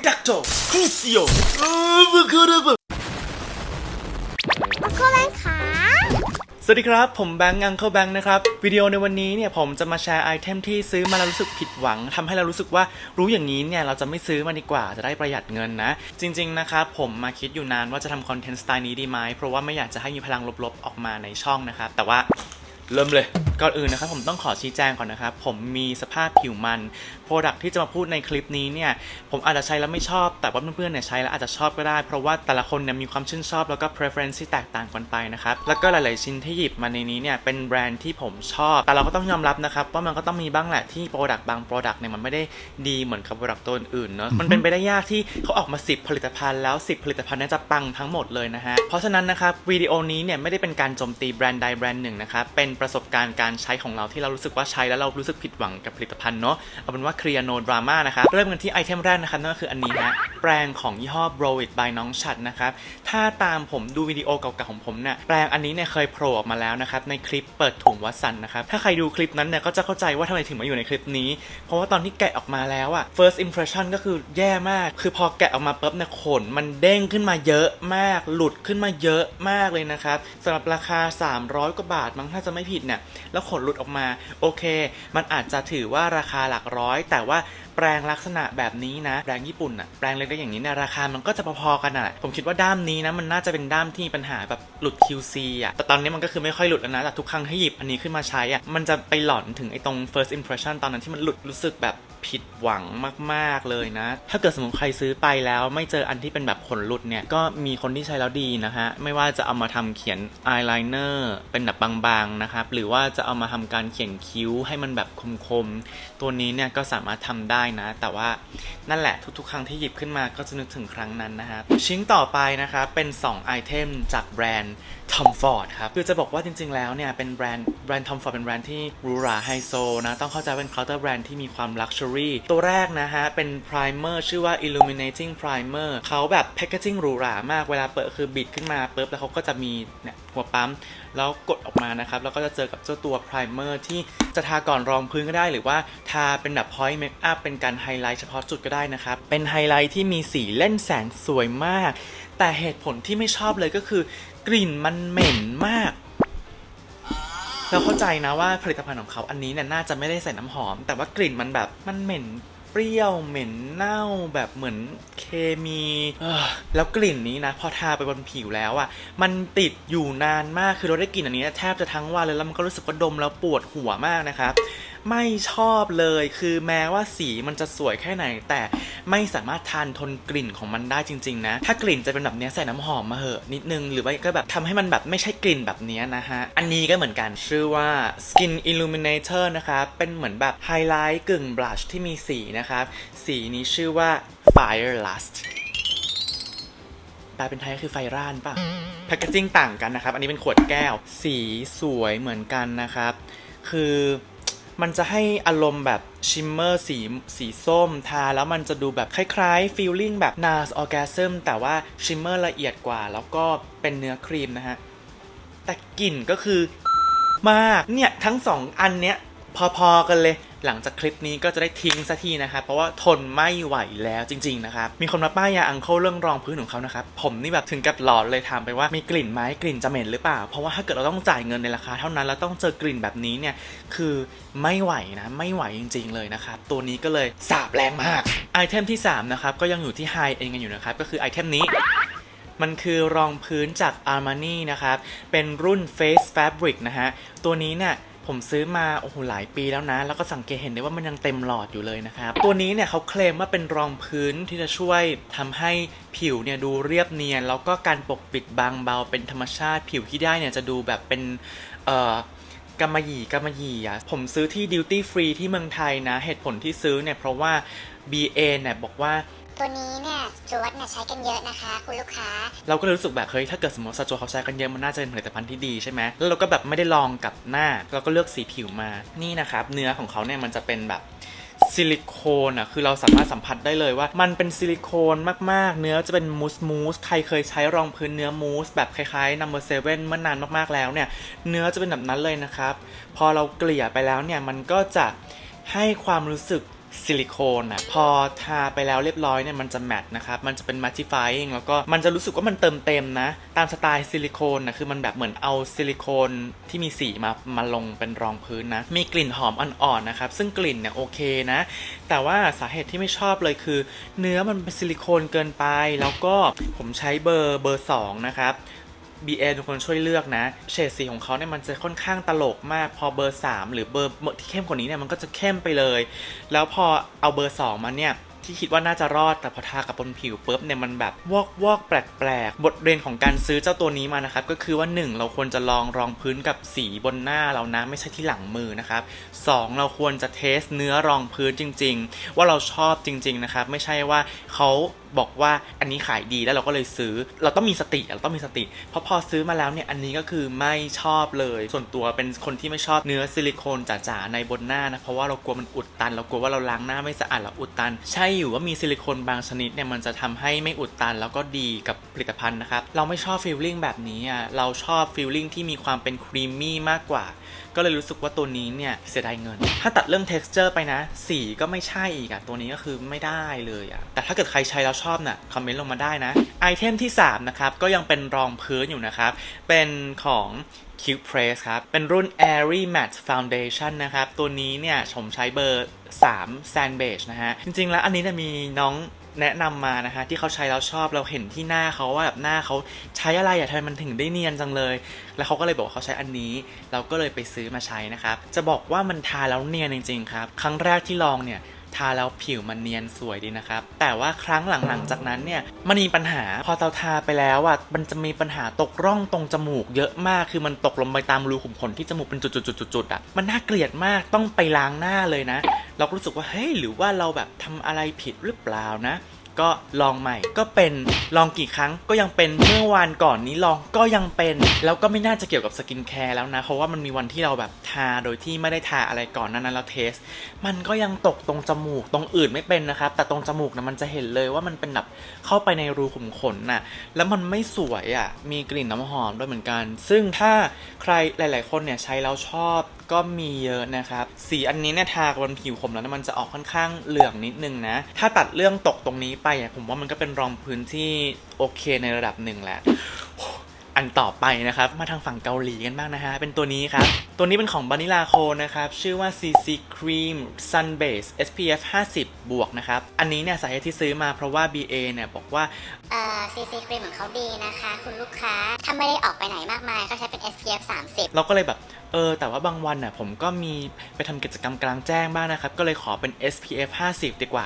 Ridacto Crucio เออมันคืออะไรแบบมาเข้าแรงขาสวัสดีครับ ผมแบงค์อังเคิลแบงค์นะครับ วิดีโอในวันนี้เนี่ยผมจะมาแชร์ไอเทมที่ซื้อมาแล้วรู้สึกผิดหวังทำให้เรารู้สึกว่ารู้อย่างนี้เนี่ยเราจะไม่ซื้อมันดีกว่าจะได้ประหยัดเงินนะ จริง ๆ นะครับผมมาคิดอยู่นานว่าจะทำคอนเทนต์สไตล์นี้ดีไหมเพราะว่าไม่อยากจะให้มีพลังลบๆออกมาในช่องนะครับแต่ว่าเริ่มเลย ก่อนอื่นนะครับผมต้องขอชี้แจงก่อนนะครับผมมีสภาพผิวมันโปรดักที่จะมาพูดในคลิปนี้เนี่ยผมอาจจะใช้แล้วไม่ชอบ แต่ว่าเพื่อนๆเนี่ยใช้แล้วอาจจะชอบก็ได้ เพราะว่าแต่ละคนเนี่ยมีความชื่นชอบแล้วก็ preference ที่แตกต่างกันไปนะครับแล้วก็หลายๆชิ้นที่หยิบมาในนี้เนี่ยเป็นแบรนด์ที่ผมชอบ แต่เราก็ต้องยอมรับนะครับว่ามันก็ต้องมีบ้างแหละที่โปรดักบางโปรดักเนี่ยมันไม่ได้ดีเหมือนกับโปรดักตัวอื่นๆเนอะมันเป็นไปได้ยากที่เขาออกมา 10 ผลิตภัณฑ์แล้ว 10 ผลิตภัณฑ์เนั้นจะปังทั้งหมดเลยนะฮะเพราะฉะนั้นนะครับวิดีโอนี้เนี่ยไม่ได้เป็นการโจมตีแบรนด์ใดแบรนด์หนึ่งนะครับเป็นประสบการณ์การใช้ของเราที่เรารู้สึกว่าใช้แล้วเรารู้สึกผิดหวังกับผลิตภัณฑ์เนาะเอาเป็นว่าเคลียร์โนดราม่านะครับเริ่มกันที่ไอเทมแรกนะครับนั่นก็คืออันนี้ฮะแปรงของยี่ห้อ Blow It by น้องฉัดนะครับถ้าตามผมดูวิดีโอเก่าๆของผมเนี่ยแปรงอันนี้เนี่ยเคยโผล่ออกมาแล้วนะครับในคลิปเปิดถุงวัสันนะครับถ้าใครดูคลิปนั้นเนี่ยก็จะเข้าใจว่าทำไมถึงมาอยู่ในคลิปนี้ เพราะว่าตอนที่แกะออกมาแล้วอะ first impression ก็คือแย่มาก คือพอแกะออกมาปุ๊บเนี่ยขนมันเด้งขึ้นมาเยอะมาก หลุดขึ้นมาเยอะมากเลยนะครับสำหรับราคา 300 กว่าบาทมั้งถ้าจะไม่ผิดเนี่ยแล้วขนหลุดออกมา โอเค มันอาจจะถือว่าราคาหลักร้อย แต่ว่า ปรงลักษณะแบบนี้นะแปรงญี่ปุ่นอะแปรงเล็กๆอย่างนี้เนี่ยราคามันก็จะพอๆกันอะผมคิดว่าด้ามนี้นะมันน่าจะเป็นด้ามที่มีปัญหาแบบหลุด QC อะแต่ตอนนี้มันก็คือไม่ค่อยหลุดแล้วนะแต่ทุกครั้งที่หยิบอันนี้ขึ้นมาใช้อะมันจะไปหลอนถึงไอ้ตรง first impression ตอนนั้นที่มันหลุดรู้สึกแบบผิดหวังมากๆเลยนะ ถ้าเกิดสมมติใครซื้อไปแล้วไม่เจออันที่เป็นแบบขนหลุดเนี่ย ก็มีคนที่ใช้แล้วดีนะฮะ ไม่ว่าจะเอามาทำเขียนอายไลเนอร์เป็นแบบบางๆนะครับ หรือว่าจะเอามาทำการเขียนคิ้วให้มันแบบคมๆ ตัวนี้เนี่ยก็สามารถทำได้นะ แต่ว่านั่นแหละทุกๆ ครั้งที่หยิบขึ้นมาก็จะนึกถึงครั้งนั้นนะครับชิ้นต่อไปนะครับเป็น 2 ไอเทมจากแบรนด์ Tom Ford ครับ คือจะบอกว่าจริงๆ แล้วเนี่ยเป็นแบรนด์แบรนด์ Tom Ford เป็นแบรนด์ที่หรูหราไฮโซนะ ต้องเข้าใจเป็นเคาน์เตอร์แบรนด์ที่มีความลักชัวรี่ตัวแรกนะฮะ เป็น primer ชื่อว่า illuminating primer เขาแบบแพคเกจิ้งหรูหรามากเวลาเปิดคือบิดขึ้นมาปุ๊บแล้วเขาก็จะมีเนี่ยหัวปั๊ม แล้วกดออกมานะครับ แล้วก็จะเจอกับเจ้าตัว primer ที่จะทาก่อนรองพื้นก็ได้ หรือว่าทาเป็นแบบ point makeup เป็นการไฮไลท์เฉพาะจุดก็ได้นะครับ เป็นไฮไลท์ที่มีสีเล่นแสงสวยมาก แต่เหตุผลที่ไม่ชอบเลยก็คือ กลิ่นมันเหม็นมากเราเข้าใจนะว่าผลิตภัณฑ์ของเขาอันนี้เนี่ยน่าจะไม่ได้ใส่น้ำหอม แต่ว่ากลิ่นมันแบบมันเหม็นเปรี้ยวเหม็นเน่าแบบเหมือนเคมีแล้วกลิ่นนี้นะพอทาไปบนผิวแล้วอะ่ะมันติดอยู่นานมากคือเราได้กลิ่นอันนี้แทบจะทั้งวันเลยแล้วมันก็รู้สึกว่าดมแล้วปวดหัวมากนะครับ ไม่ชอบเลย คือแม้ว่าสีมันจะสวยแค่ไหน แต่ไม่สามารถทานทนกลิ่นของมันได้จริง ๆ นะ ถ้ากลิ่นจะเป็นแบบนี้ใส่น้ำหอมมาเหอะนิดนึง หรือว่าก็แบบทำให้มันแบบไม่ใช่กลิ่นแบบนี้นะฮะ อันนี้ก็เหมือนกันชื่อว่า Skin Illuminator นะครับเป็นเหมือนแบบไฮไลท์กึ่งบลัชที่มีสีนะครับ สีนี้ชื่อว่า Fire Lust แปลเป็นไทยก็คือไฟร่านป่ะแพคเกจิ้งต่างกันนะครับ อันนี้เป็นขวดแก้ว สีสวยเหมือนกันนะครับ คือ มันจะให้อารมณ์แบบชิมเมอร์สีสีส้มทา แล้วมันจะดูแบบคล้ายๆฟีลลิ่งแบบ NARS Orgasm แต่ว่าชิมเมอร์ละเอียดกว่า แล้วก็เป็นเนื้อครีมนะฮะ แต่กลิ่นก็คือมากเนี่ย ทั้งสองอันเนี้ย พอๆกันเลย หลังจากคลิปนี้ก็จะได้ทิ้งสักทีนะครับเพราะว่าทนไม่ไหวแล้วจริงๆนะครับมีคนมาป้ายยาอังเคิลเรื่องรองพื้นของเขานะครับผมนี่แบบถึงกับหลอนเลยถามไปว่ามีกลิ่นไหมกลิ่นจะเหม็นหรือเปล่า เพราะว่าถ้าเกิดเราต้องจ่ายเงินในราคาเท่านั้นแล้วต้องเจอกลิ่นแบบนี้เนี่ยคือไม่ไหวนะไม่ไหวจริง ๆเลยนะครับตัวนี้ก็เลยสาบแรงมากไอเทมที่สามนะครับก็ยังอยู่ที่ไฮเองกันอยู่นะครับก็คือไอเทมนี้มันคือรองพื้นจาก Armani นะครับ เป็นรุ่น Face Fabric นะฮะ ตัวนี้เนี่ย ผมซื้อมาโอ้โหหลายปีแล้วนะ แล้วก็สังเกตเห็นได้ว่ามันยังเต็มหลอดอยู่เลยนะครับ ตัวนี้เนี่ยเขาเคลมว่าเป็นรองพื้นที่จะช่วยทำให้ผิวเนี่ยดูเรียบเนียน แล้วก็การปกปิดบางเบาเป็นธรรมชาติ ผิวที่ได้เนี่ยจะดูแบบเป็นเอ่อกำมะหยี่กำมะหยี่อะผมซื้อที่ Duty Free ที่เมืองไทยนะ เหตุผลที่ซื้อเนี่ยเพราะว่า BA เนี่ยบอกว่า ตัวนี้เนี่ยจวดเนี่ยใช้กันเยอะนะคะ คุณลูกค้า เราก็เลยรู้สึกแบบเฮ้ยถ้าเกิดสมมติซาโจเขาใช้กันเยอะมันน่าจะเป็นผลิตภัณฑ์ที่ดีใช่ไหมแล้วเราก็แบบไม่ได้ลองกับหน้า เราก็เลือกสีผิวมานี่นะครับเนื้อของเขาเนี่ยมันจะเป็นแบบซิลิโคนอะคือเราสามารถสัมผัสได้เลยว่า มันเป็นซิลิโคนมากๆ เนื้อจะเป็นมูสมูสใครเคยใช้รองพื้นเนื้อมูสแบบคล้ายๆ number seven เมื่อนานมากๆแล้วเนี่ย เนื้อจะเป็นแบบนั้นเลยนะครับ พอเราเกลี่ยไปแล้วเนี่ยมันก็จะให้ความรู้สึก ซิลิโคนอะพอทาไปแล้วเรียบร้อยเนี่ยมันจะแมตต์นะครับ มันจะเป็น mattifying แล้วก็มันจะรู้สึกว่ามันเติมเต็มนะ ตามสไตล์ซิลิโคนนะคือมันแบบเหมือนเอาซิลิโคนที่มีสีมามาลงเป็นรองพื้นนะ มีกลิ่นหอมอ่อนๆนะครับ ซึ่งกลิ่นเนี่ยโอเคนะ แต่ว่าสาเหตุที่ไม่ชอบเลยคือ เนื้อมันเป็นซิลิโคนเกินไป แล้วก็ผมใช้เบอร์เบอร์สองนะครับ BA ทุกคนช่วยเลือกนะเฉดสีของเขาเนี่ยมันจะค่อนข้างตลกมากพอเบอร์ 3 หรือเบอร์ที่เข้มกว่านี้เนี่ยมันก็จะเข้มไปเลย แล้วพอเอาเบอร์ 2 มาเนี่ยที่คิดว่าน่าจะรอดแต่พอทากับบนผิวปุ๊บเนี่ยมันแบบวอกวอกแปลกๆ บทเรียนของการซื้อเจ้าตัวนี้มานะครับ ก็คือว่า 1 เราควรจะลองรองพื้นกับสีบนหน้าเรานะไม่ใช่ที่หลังมือนะครับ 2 เราควรจะเทสเนื้อรองพื้นจริง ๆ ว่าเราชอบจริง ๆ นะครับ ไม่ใช่ว่าเขา บอกว่าอันนี้ขายดีแล้วเราก็เลยซื้อ เราต้องมีสติเราต้องมีสติ เพราะพอซื้อมาแล้วเนี่ยอันนี้ก็คือไม่ชอบเลย ส่วนตัวเป็นคนที่ไม่ชอบเนื้อซิลิโคนจ๋าๆในบนหน้านะเพราะว่าเรากลัวมันอุดตัน เรากลัวว่าเราล้างหน้าไม่สะอาดแล้วอุดตัน ใช่อยู่ว่ามีซิลิโคนบางชนิดเนี่ยมันจะทำให้ไม่อุดตันแล้วก็ดีกับผลิตภัณฑ์นะครับเราไม่ชอบฟีลลิ่งแบบนี้อะเราชอบฟีลลิ่งที่มีความเป็นครีมมี่มากกว่าก็เลยรู้สึกว่าตัวนี้เนี่ยเสียดายเงิน ถ้าตัดเรื่อง texture ไปนะ สีก็ไม่ใช่อีกอะตัวนี้ก็คือไม่ได้เลยอะแต่ถ้าเกิดใครใช้แล้วชอบน่ะคอมเมนต์ลงมาได้นะไอเทมที่ 3 นะครับ ก็ยังเป็นรองพื้นอยู่นะครับ เป็นของ Cube Press ครับ เป็นรุ่น Airy Matte Foundation นะครับ ตัวนี้เนี่ยผมใช้เบอร์ 3 Sand Beige นะฮะ จริงๆแล้วอันนี้เนี่ยมีน้องแนะนำมานะคะที่เขาใช้แล้วชอบเราเห็นที่หน้าเขาว่าแบบหน้าเขาใช้อะไรอะทำไมมันถึงได้เนียนจังเลย แล้วเขาก็เลยบอกว่าเขาใช้อันนี้ เราก็เลยไปซื้อมาใช้นะครับ จะบอกว่ามันทาแล้วเนียนจริงๆครับ ครั้งแรกที่ลองเนี่ย ทาแล้วผิวมันเนียนสวยดีนะครับ แต่ว่าครั้งหลังๆจากนั้นเนี่ยมันมีปัญหาพอเราทาไปแล้วอะมันจะมีปัญหาตกร่องตรงจมูกเยอะมากคือมันตกลงไปตามรูขุมขนที่จมูกเป็นจุดๆๆๆอะมันน่าเกลียดมากต้องไปล้างหน้าเลยนะ เราก็รู้สึกว่าเฮ้ยหรือว่าเราแบบทำอะไรผิดหรือเปล่านะ ก็ลองใหม่ ก็เป็นลองกี่ครั้งก็ยังเป็นเมื่อวานก่อนนี้ลองก็ยังเป็น แล้วก็ไม่น่าจะเกี่ยวกับสกินแคร์แล้วนะเพราะว่ามันมีวันที่เราแบบทาโดยที่ไม่ได้ทาอะไรก่อนนั้นนั้นเราเทส มันก็ยังตกตรงจมูกตรงอื่นไม่เป็นนะครับ แต่ตรงจมูกนะมันจะเห็นเลยว่ามันเป็นแบบเข้าไปในรูขุมขนน่ะแล้วมันไม่สวยอะมีกลิ่นน้ำหอมด้วยเหมือนกัน ซึ่งถ้าใครหลาย ๆ คนเนี่ยใช้แล้วชอบ ก็มีเยอะนะครับ สีอันนี้เนี่ยทาบนผิวผมแล้วเนยมันจะออกค่อนข้างเหลืองนิดนึงนะ ถ้าตัดเรื่องตกตรงนี้ไปอะผมว่ามันก็เป็นรองพื้นที่โอเคในระดับหนึ่งแหละอันต่อไปนะครับ มาทางฝั่งเกาหลีกันบ้างนะฮะ เป็นตัวนี้ครับ ตัวนี้เป็นของบานิลาโคนะครับ ชื่อว่า CC Cream Sun Base SPF 50 บวกนะครับ อันนี้เนี่ยสาเหตุที่ซื้อมาเพราะว่า BA เนี่ยบอกว่า เอ่อซีซีครีมของเขาดีนะคะ คุณลูกค้า ถ้าไม่ได้ออกไปไหนมากมาย ก็ใช้เป็น SPF 30 เราก็เลยแบบ เออแต่ว่าบางวันน่ะผมก็มีไปทำกิจกรรมกลางแจ้งบ้างนะครับ ก็เลยขอเป็น SPF 50 ดีกว่า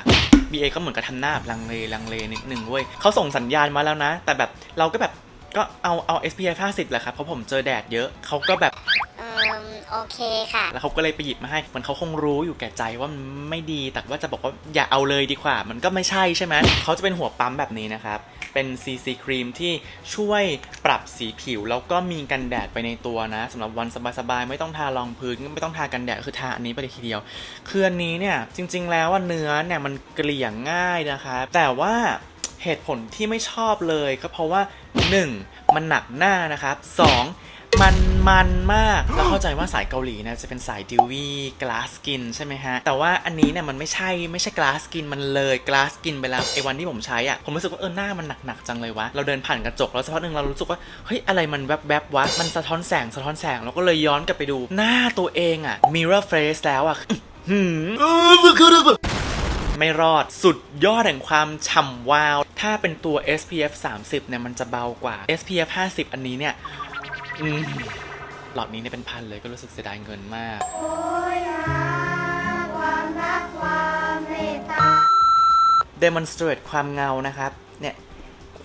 BA ก็เหมือนกับทำหน้าแบบลังเลลังเลนิดนึงเว้ยเขาส่งสัญญาณมาแล้วนะ แต่แบบเราก็แบบก็เอาเอา SPF 50แหละครับเพราะผมเจอแดดเยอะเขาก็แบบ เออ โอเคค่ะ แล้วเขาก็เลยไปหยิบมาให้มือนเขาคงรู้อยู่แก่ใจว่ามันไม่ดี แต่ว่าจะบอกว่าอย่าเอาเลยดีกว่า มันก็ไม่ใช่ใช่ไหม เขาจะเป็นหัวปั๊มแบบนี้นะครับ เป็น CC ครีมที่ช่วยปรับสีผิว แล้วก็มีกันแดดไปในตัวนะสำหรับวันสบายๆ ไม่ต้องทารองพื้น ไม่ต้องทากันแดด คือทาอันนี้ไปเลยทีเดียว คืออันนี้เนี่ยจริง ๆ แล้วว่าเนื้อเนี่ยมันเกลี่ยง่ายนะครับ แต่ว่าเหตุผลที่ไม่ชอบเลยก็เพราะว่า 1. มันหนักหน้านะครับ 2. มันมันมากแล้วเข้าใจว่าสายเกาหลีนะจะเป็นสายดิววี่กลาสกินใช่ไหมฮะ แต่ว่าอันนี้เนี่ยมันไม่ใช่ไม่ใช่กลาสกินมันเลยกลาสกินไปแล้วไอ้วันที่ผมใช้อะผมรู้สึกว่าเออหน้ามันหนักๆจังเลยวะเราเดินผ่านกระจกแล้วสักพักหนึ่งเรารู้สึกว่าเฮ้ยอะไรมันแวบๆวะมันสะท้อนแสงสะท้อนแสงเราก็เลยย้อนกลับไปดูหน้าตัวเองอะ mirror face แล้วอะหืมไม่รอดสุดยอดแห่งความฉ่ำวาว ถ้าเป็นตัว SPF 30 เนี่ย มันจะเบากว่า SPF 50 อันนี้เนี่ย อืมหลอดนี้เนี่ยเป็นพันเลยก็รู้สึกเสียดายเงินมาก demonstrate ความเงานะครับ เนี่ย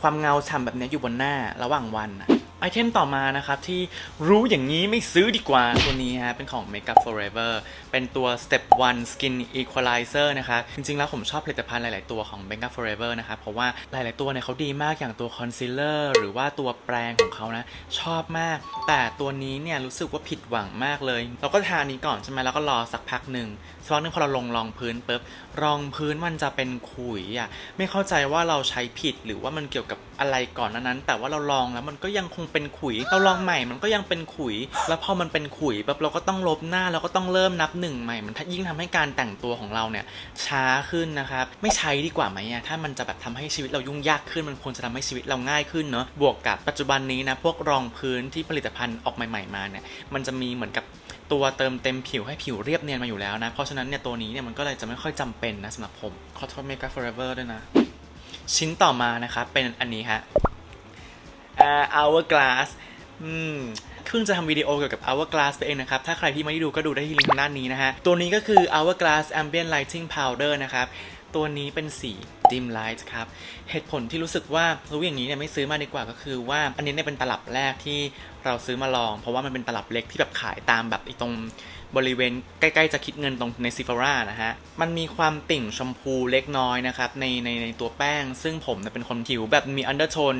ความเงาฉ่ำแบบเนี้ยอยู่บนหน้าระหว่างวันอะ ไอเทมต่อมานะครับ ที่รู้อย่างนี้ไม่ซื้อดีกว่าตัวนี้ฮะเป็นของ Makeup Forever เป็นตัว Step 1 Skin Equalizer นะครับจริงๆ แล้วผมชอบผลิตภัณฑ์หลาย ๆ ตัวของ Makeup Forever นะครับเพราะว่าหลาย ๆ ตัวเนี่ยเขาดีมากอย่างตัว Concealer หรือว่าตัวแปรงของเขานะ ชอบมาก แต่ตัวนี้เนี่ยรู้สึกว่าผิดหวังมากเลย เราก็ทานี้ก่อนใช่ไหมแล้วก็รอสักพักหนึ่งสักพักหนึ่งพอเราลงรองพื้นปุ๊บรองพื้นมันจะเป็นขุยอะไม่เข้าใจว่าเราใช้ผิดหรือว่ามันเกี่ยวกับ อะไรก่อนนั้น แต่ว่าเราลองแล้วมันก็ยังคงเป็นขุย เราลองใหม่มันก็ยังเป็นขุย แล้วพอมันเป็นขุยแบบเราก็ต้องลบหน้าเราก็ต้องเริ่มนับหนึ่งใหม่ มันยิ่งทำให้การแต่งตัวของเราเนี่ยช้าขึ้นนะครับ ไม่ใช้ดีกว่าไหมอะถ้ามันจะแบบทำให้ชีวิตเรายุ่งยากขึ้น มันควรจะทำให้ชีวิตเราง่ายขึ้นเนาะ บวกกับปัจจุบันนี้นะพวกรองพื้นที่ผลิตภัณฑ์ออกใหม่ ๆมาเนี่ย มันจะมีเหมือนกับตัวเติมเต็มผิวให้ผิวเรียบเนียนมาอยู่แล้วนะ เพราะฉะนั้นเนี่ยตัวนี้เนี่ยมันก็เลยจะไม่ค่อยจำเป็นนะสำหรับผมขอโทษ Mega Forever ด้วยนะ ชิ้นต่อมานะครับเป็นอันนี้ฮะ Hourglass อืมเพิ่งจะทำวิดีโอเกี่ยวกับ Hourglass ไปเองนะครับ ถ้าใครที่ไม่ได้ดูก็ดูได้ที่ลิงก์ด้านนี้นะฮะ ตัวนี้ก็คือ Hourglass Ambient Lighting Powder นะครับ ตัวนี้เป็นสี dim light ครับ เหตุผลที่รู้สึกว่ารู้อย่างนี้เนี่ยไม่ซื้อมาดีกว่าก็คือว่าอันนี้เนี่ยเป็นตลับแรกที่เราซื้อมาลอง เพราะว่ามันเป็นตลับเล็กที่แบบขายตามแบบไอ้ตรงบริเวณใกล้ๆจะคิดเงินตรงในซิฟารานะฮะ มันมีความติ่งชมพูเล็กน้อยนะครับในในในตัวแป้ง ซึ่งผมเนี่ยเป็นคนผิวแบบมีอันเดอร์โทน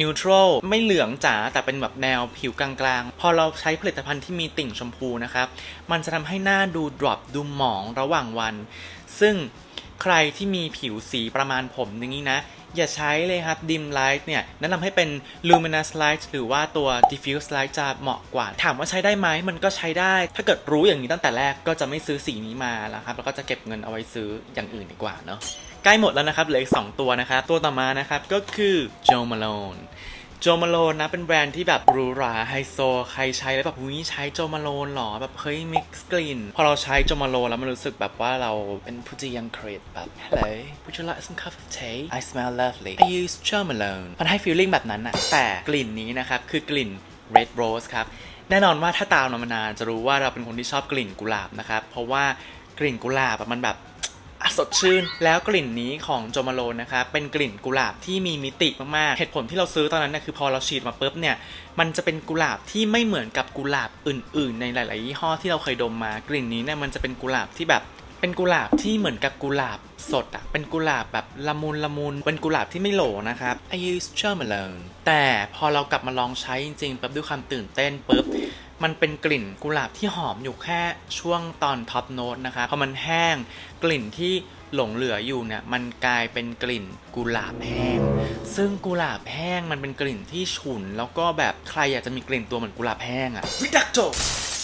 นิวทรัลไม่เหลืองจ๋าแต่เป็นแบบแนวผิวกลางๆ พอเราใช้ผลิตภัณฑ์ที่มีติ่งชมพูนะครับ มันจะทำให้หน้าดูดรอปดูหมองระหว่างวัน ซึ่งใครที่มีผิวสีประมาณผมอย่างนี้นะ อย่าใช้เลยครับ dim light เนี่ยแนะนำให้เป็น luminous light หรือว่าตัว diffuse light จะเหมาะกว่า ถามว่าใช้ได้ไหมมันก็ใช้ได้ ถ้าเกิดรู้อย่างนี้ตั้งแต่แรกก็จะไม่ซื้อสีนี้มาแล้วครับแล้วก็จะเก็บเงินเอาไว้ซื้ออย่างอื่นดีกว่าเนาะใกล้หมดแล้วนะครับเหลืออีก2ตัวนะครับตัวต่อมานะครับก็คือ Jo Malone โจมาโลนนะ เป็นแบรนด์ที่แบบหรูหราไฮโซ ใครใช้แล้วแบบหุ้ยใช้โจมาโลนหรอ แบบเฮ้ยมิกซ์กลิ่น พอเราใช้โจมาโลนแล้วมันรู้สึกแบบว่าเราเป็นผู้ที่ยังเครดแบบ Hello would you like some cup of tea I smell lovely I use Jo Malone มันให้ฟีลลิ่งแบบนั้นอะแต่กลิ่นนี้นะครับ คือกลิ่น red rose ครับ แน่นอนว่าถ้าตามเรามานานจะรู้ว่าเราเป็นคนที่ชอบกลิ่นกุหลาบนะครับ เพราะว่ากลิ่นกุหลาบมันแบบ สดชื่น แล้วกลิ่นนี้ของโจมาโลนนะครับเป็นกลิ่นกุหลาบที่มีมิติมากๆ เหตุผลที่เราซื้อตอนนั้นเนะคือพอเราฉีดมาปุ๊บเนี่ยมันจะเป็นกุหลาบที่ไม่เหมือนกับกุหลาบอื่น ๆ ในหลาย ๆ ยี่ห้อที่เราเคยดมมากลิ่นนี้เนี่ยมันจะเป็นกุหลาบที่แบบเป็นกุหลาบที่เหมือนกับกุหลาบสดอะเป็นกุหลาบแบบละมุนละมุน เป็นกุหลาบที่ไม่โหลนะครับ I use Charmalone แต่พอเรากลับมาลองใช้จริงๆปุ๊บด้วยความตื่นเต้นปุ๊บ มันเป็นกลิ่นกุหลาบที่หอมอยู่แค่ช่วงตอนท็อปโน้ตนะคะพอมันแห้งกลิ่นที่หลงเหลืออยู่เนี่ยมันกลายเป็นกลิ่นกุหลาบแห้ง ซึ่งกุหลาบแห้งมันเป็นกลิ่นที่ฉุน แล้วก็แบบใครอยากจะมีกลิ่นตัวเหมือนกุหลาบแห้งอะวิดักโจ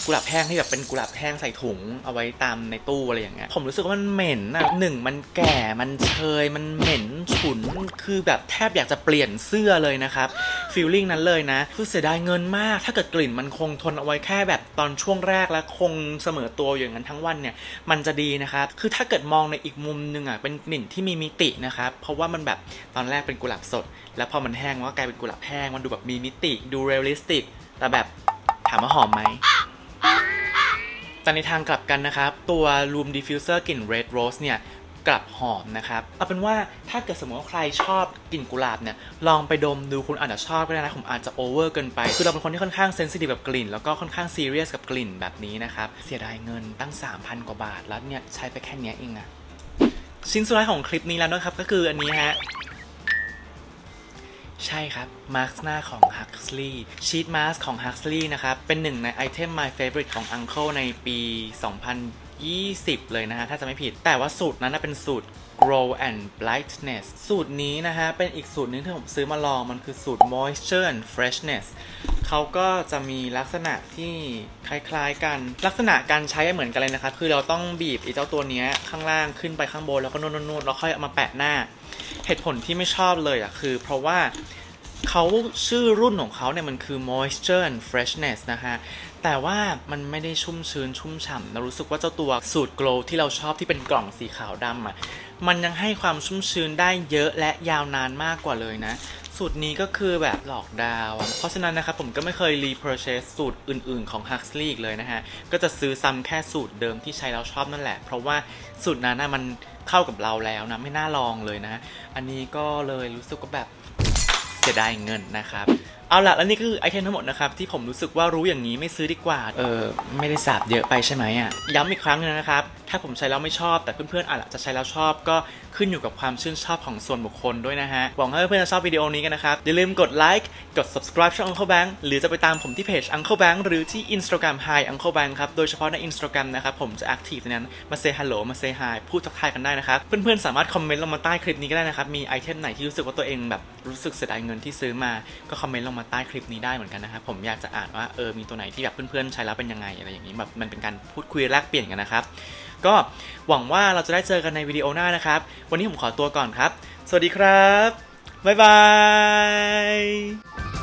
กุหลาบแห้งที่แบบเป็นกุหลาบแห้งใส่ถุงเอาไว้ตามในตู้อะไรอย่างเงี้ยผมรู้สึกว่ามันเหม็นอะหนึ่งมันแก่มันเชยมันเหม็นฉุนคือแบบแทบอยากจะเปลี่ยนเสื้อเลยนะครับฟีลลิ่งนั้นเลยนะคือเสียดายเงินมาก ถ้าเกิดกลิ่นมันคงทนเอาไว้แค่แบบตอนช่วงแรกและคงเสมอตัวอย่างนั้นทั้งวันเนี่ยมันจะดีนะครับคือถ้าเกิดมองในอีกมุมหนึ่งอะเป็นกลิ่นที่มีมิตินะครับเพราะว่ามันแบบตอนแรกเป็นกุหลาบสด แล้วพอมันแห้งมันก็กลายเป็นกุหลาบแห้งมันดูแบบมีมิติดูเรียลลิสติกแต่แบบถามว่าหอมไหม แต่ในทางกลับกันนะครับ ตัว Room Diffuser กลิ่น Red Rose เนี่ยกลับหอมนะครับ เอาเป็นว่าถ้าเกิดสมมติว่าใครชอบกลิ่นกุหลาบเนี่ยลองไปดมดูคุณอาจจะชอบก็ได้นะ ผมอาจจะโอเวอร์เกินไป คือเราเป็นคนที่ค่อนข้างเซนซิทีฟกับกลิ่น แล้วก็ค่อนข้างซีเรียสกับกลิ่นแบบนี้นะครับ เสียดายเงินตั้ง 3,000 กว่าบาท แล้วเนี่ยใช้ไปแค่นี้เองอะชิ้นสุดท้ายของคลิปนี้แล้วนะครับก็คืออันนี้ฮะ ใช่ครับ มาร์คหน้าของ Huxley ชีทมาสของ Huxley นะครับ เป็นหนึ่งในไอเทม My Favorite ของ Uncle ในปี 20 เลยนะฮะ ถ้าจะไม่ผิด แต่ว่าสูตรนั้นเป็นสูตร Grow and Brightness สูตรนี้นะฮะ เป็นอีกสูตรหนึงที่ผมซื้อมาลอง มันคือสูตร Moisture and Freshness เขาก็จะมีลักษณะที่คล้ายๆกัน ลักษณะการใช้เหมือนกันเลยนะครับคือเราต้องบีบไอ้เจ้าตัวเนี้ยข้างล่างขึ้นไปข้างบน แล้วก็นวดๆแล้วค่อยเอามาแปะหน้า เหตุผลที่ไม่ชอบเลยอะคือ เพราะว่าเขาชื่อรุ่นของเขาเนี่ยมันคือ moisture and freshness นะฮะ แต่ว่ามันไม่ได้ชุ่มชื้นชุ่มฉ่ำเรารู้สึกว่าเจ้าตัวสูตร glow ที่เราชอบที่เป็นกล่องสีขาวดำอะมันยังให้ความชุ่มชื้นได้เยอะและยาวนานมากกว่าเลยนะ สูตรนี้ก็คือแบบหลอกดาวเพราะฉะนั้นนะครับผมก็ไม่เคย repurchase สูตรอื่นๆของ Huxley อีกเลยนะฮะ ก็จะซื้อซ้ำแค่สูตรเดิมที่ใช้แล้วชอบนั่นแหละ เพราะว่าสูตรนั้นนะมันเข้ากับเราแล้วนะ ไม่น่าลองเลยนะ อันนี้ก็เลยรู้สึกว่าแบบเสียดายเงินนะครับ เอาละแล้วนี่ก็คือไอเทมทั้งหมดนะครับที่ผมรู้สึกว่ารู้อย่างนี้ไม่ซื้อดีกว่า เออไม่ได้สาบเยอะไปใช่ไหมอะย้ำอีกครั้งหนึงนะครับ ถ้าผมใช้แล้วไม่ชอบ แต่เพื่อนๆอาจจะใช้แล้วชอบก็ขึ้นอยู่กับความชื่นชอบของส่วนบุคคลด้วยนะฮะ หวังว่าเพื่อนๆจะชอบวิดีโอนี้กันนะครับ อย่าลืมกดไลค์กด subscribe ช่อง Uncle Bank หรือจะไปตามผมที่เพจ Uncle Bank หรือที่ Instagram Hi Uncle Bank ครับ โดยเฉพาะใน Instagram นะครับผมจะ active ในนั้นมา say hello มา say hi พูดทักทายกันได้นะครับเพื่อนๆสามารถคอมเมนต์ลงมาใต้คลิปนี้ก็ได้นะครับมีไอเทมไหนที่รู้สึกว่าตัวเองแบบรู้สึกเสียดายเงินที่ซื้อมาก็คอมเมนต์ลงมาใต้คลิปนี้ได้เหมือนกันนะครับผมอยากจะอ่านว่าเออมีตัวไหนที่แบบเพื่อนๆใช้แล้วเป็นยังไงอะไรอย่างนี้แบบมันเป็นการพูดคุยแลกเปลี่ยนกันนะครับ ก็หวังว่าเราจะได้เจอกันในวิดีโอหน้านะครับ วันนี้ผมขอตัวก่อนครับ สวัสดีครับบ๊ายบาย